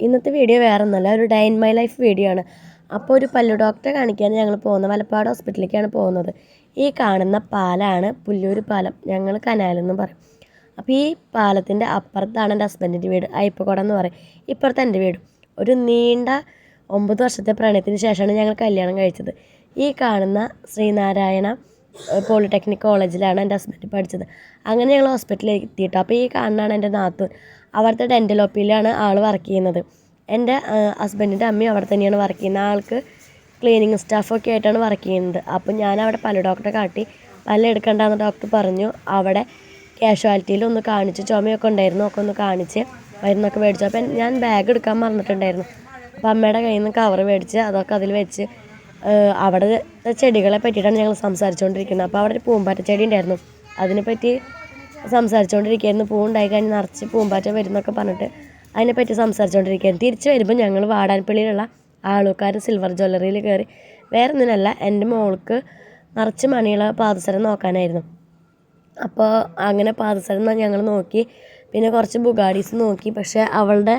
ഇന്നത്തെ വീഡിയോ വേറെ ഒന്നല്ല ഒരു day in my life video ആണ്. അപ്പോൾ ഒരു പല്ലു ഡോക്ടറെ കാണിക്കാൻ ഞങ്ങൾ പോകുന്നത് മലപ്പാട് ഹോസ്പിറ്റലിലേക്കാണ് പോകുന്നത്. ഈ കാണുന്ന പാലാണ് പുല്ലൂർ പാലം. ഞങ്ങൾ കനാലെന്ന് പറയും. അപ്പോൾ ഈ പാലത്തിന്റെ അപ്പുറത്താണ് എന്റെ ഹസ്ബൻഡിന്റെ വീട്. അയ്യപ്പക്കോടം എന്ന് പറയും. ഇപ്പുറത്ത് എന്റെ വീട്. ഒരു നീണ്ട ഒമ്പത് വർഷത്തെ പ്രണയത്തിന് ശേഷമാണ് ഞങ്ങൾ കല്യാണം കഴിച്ചത്. ഈ കാണുന്ന ശ്രീനാരായണ പോളിടെക്നിക് കോളേജിലാണ് എന്റെ ഹസ്ബൻഡ് പഠിച്ചത്. അങ്ങനെ ഞങ്ങൾ ഹോസ്പിറ്റലിൽ എത്തിയിട്ട്. അപ്പോൾ ഈ കാണുന്നതാണ് എന്റെ നാത്തൂൻ അവിടുത്തെ ഡെന്റൽ ഒപ്പിയിലാണ് ആൾ വർക്ക് ചെയ്യുന്നത്. എന്റെ ഹസ്ബൻഡിന്റെ അമ്മയും അവിടെ തന്നെയാണ് വർക്ക് ചെയ്യുന്നത്. ആൾക്ക് ക്ലീനിങ് സ്റ്റാഫൊക്കെ ആയിട്ടാണ് വർക്ക് ചെയ്യുന്നത്. അപ്പോൾ ഞാൻ അവിടെ പല ഡോക്ടറെ കാട്ടി പല എടുക്കണ്ടെന്ന് ഡോക്ടർ പറഞ്ഞു. അവിടെ കാഷ്വാലിറ്റിയിൽ ഒന്ന് കാണിച്ച് ചുമയൊക്കെ ഉണ്ടായിരുന്നു ഒക്കെ ഒന്ന് കാണിച്ച് മരുന്നൊക്കെ മേടിച്ചു. അപ്പം ഞാൻ ബാഗ് എടുക്കാൻ മറന്നിട്ടുണ്ടായിരുന്നു. അപ്പോൾ അമ്മയുടെ കയ്യിൽ നിന്ന് കവർ മേടിച്ച് അതൊക്കെ അതിൽ വെച്ച് അവിടെ ചെടികളെ പറ്റിയിട്ടാണ് ഞങ്ങൾ സംസാരിച്ചുകൊണ്ടിരിക്കുന്നത് അപ്പോൾ അവിടെ ഒരു പൂമ്പാറ്റ ചെടി ഉണ്ടായിരുന്നു. അതിനെപ്പറ്റി സംസാരിച്ചുകൊണ്ടിരിക്കുകയായിരുന്നു പൂ ഉണ്ടായി കഴിഞ്ഞ് നിറച്ച് പൂമ്പാറ്റ വരുന്നൊക്കെ പറഞ്ഞിട്ട് അതിനെപ്പറ്റി സംസാരിച്ചുകൊണ്ടിരിക്കുകയായിരുന്നു തിരിച്ച് വരുമ്പോൾ ഞങ്ങൾ വാടാൻപള്ളിയിലുള്ള ആളുക്കാർ സിൽവർ ജ്വല്ലറിയിൽ കയറി വേറെ ഒന്നിനല്ല എന്റെ മോൾക്ക് നിറച്ച് മണിയുള്ള പാദസരം നോക്കാനായിരുന്നു. അപ്പോൾ അങ്ങനെ പാദസരം ഞങ്ങൾ നോക്കി. പിന്നെ കുറച്ച് ബുഗാഡീസ് നോക്കി. പക്ഷേ അവളുടെ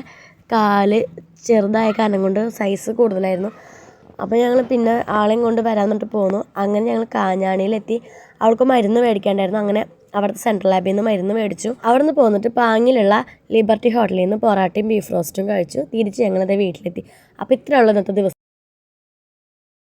കാൽ ചെറുതായ കാരണം കൊണ്ട് സൈസ് കൂടുതലായിരുന്നു. അപ്പോൾ ഞങ്ങൾ പിന്നെ ആളെയും കൊണ്ട് വരാൻ പറഞ്ഞിട്ട് പോന്നു. അങ്ങനെ ഞങ്ങൾ കാഞ്ഞാണിയിലെത്തി. അവൾക്ക് മരുന്ന് മേടിക്കേണ്ടായിരുന്നു. അങ്ങനെ അവിടുത്തെ സെൻട്രൽ ലാബിൽ നിന്ന് മരുന്ന് മേടിച്ചു. അവിടെ നിന്ന് പോന്നിട്ട് പാങ്ങിലുള്ള ലിബർട്ടി ഹോട്ടലിൽ നിന്ന് പൊറാട്ടയും ബീഫ് റോസ്റ്റും കഴിച്ചു. തിരിച്ച് ഞങ്ങളത് വീട്ടിലെത്തി. അപ്പോൾ ഇത്രയുള്ള ഇന്നത്തെ ദിവസം.